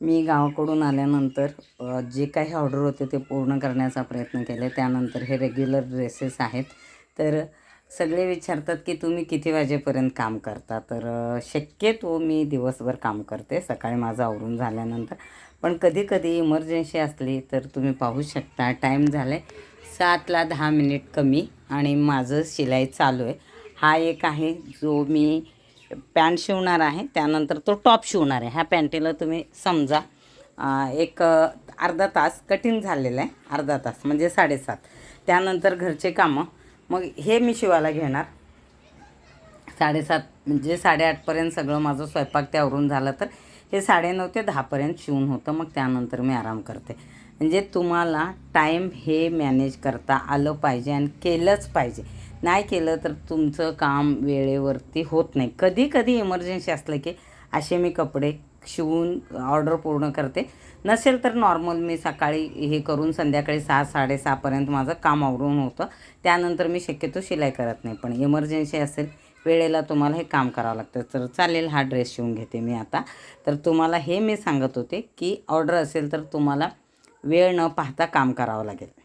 मी गावाकडून आल्यानंतर जे काही ऑर्डर होते ते पूर्ण करण्याचा प्रयत्न केले. त्यानंतर हे रेग्युलर ड्रेसेस आहेत. तर सगळे विचारतात की तुम्ही किती वाजेपर्यंत काम करता? तर शक्यतो मी दिवसभर काम करते. सकाळी माझं आवरून झाल्यानंतर. पण कधी कधी इमर्जन्सी असली तर तुम्ही पाहू शकता. टाईम झाला आहे सातला दहा मिनिट कमी आणि माझं शिलाई चालू आहे. हा एक आहे जो मी पॅन्ट शिवणार आहे त्यानंतर तो टॉप शिवणार आहे. ह्या पॅन्टीला तुम्ही समजा एक अर्धा तास कटिंग झालेलं आहे अर्धा तास म्हणजे साडेसात. त्यानंतर घरचे कामं मग हे मी शिवायला घेणार. साडेसात म्हणजे साडेआठपर्यंत सगळं माझं स्वयंपाक त्यावरून झालं तर हे साडेनऊ ते दहापर्यंत शिवून होतं मग त्यानंतर मी आराम करते. म्हणजे तुम्हाला टाईम हे मॅनेज करता आलं पाहिजे आणि केलंच पाहिजे. नाही केलं तर तुमचं काम वेळेवरती होत नाही. कधी कधी इमर्जन्सी असलं की असे मी कपडे शिवून ऑर्डर पूर्ण करते. नसेल तर नॉर्मल मी सकाळी हे करून संध्याकाळी सहा साडेसहापर्यंत माझं काम आवरून होतं. त्यानंतर मी शक्यतो शिलाई करत नाही. पण इमर्जन्सी असेल वेळेला तुम्हाला हे काम करावं लागतं. तर चालेल हा ड्रेस शिवून घेते मी आता. तर तुम्हाला हे मी सांगत होते की ऑर्डर असेल तर तुम्हाला वेळ न पाहता काम करावं लागेल.